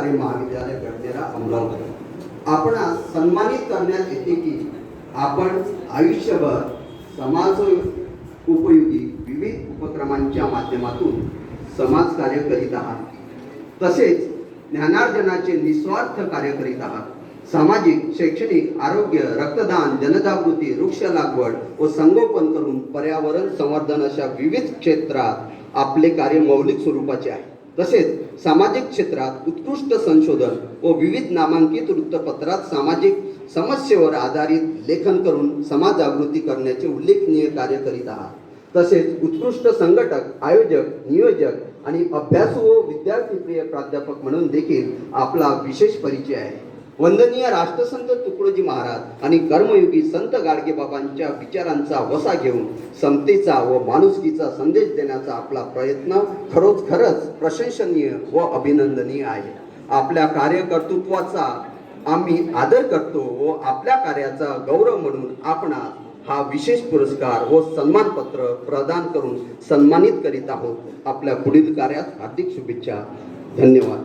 कार्य महाविद्यालय गडनेरा अमरावती आपण सन्मानित करण्यात येते की आपण आयुष्यभर समाज उपयोगी विविध उपक्रमांच्या माध्यमातून समाजकार्य करीत आहात. तसेच ज्ञानार्जनाचे निस्वार्थ कार्य करीत आहात. सामाजिक शैक्षणिक आरोग्य रक्तदान जनजागृती वृक्ष लागवड व संगोपन करून पर्यावरण संवर्धन अशा विविध क्षेत्रात आपले कार्य मौलिक स्वरूपाचे आहे. तसेच सामाजिक क्षेत्रात उत्कृष्ट संशोधन व विविध नामांकित वृत्तपत्रात सामाजिक समस्येवर आधारित लेखन करून समाज जागृती करण्याचे उल्लेखनीय कार्य करीत आहात. तसेच उत्कृष्ट संघटक आयोजक नियोजक आणि अभ्यासू व विद्यार्थीप्रिय प्राध्यापक म्हणून देखील आपला विशेष परिचय आहे. वंदनीय राष्ट्रसंत तुकडोजी महाराज आणि कर्मयोगी संत गाडगेबाबांच्या विचारांचा वसा घेऊन समतेचा व माणुसकीचा संदेश देण्याचा आपला प्रयत्न खरोच खरंच प्रशंसनीय व अभिनंदनीय आहे. आपल्या कार्यकर्तृत्वाचा आम्ही आदर करतो व आपल्या कार्याचा गौरव म्हणून आपणास हा विशेष पुरस्कार व सन्मानपत्र प्रदान करून सन्मानित करीत आहोत. आपल्या पुढील कार्यात हार्दिक शुभेच्छा. धन्यवाद.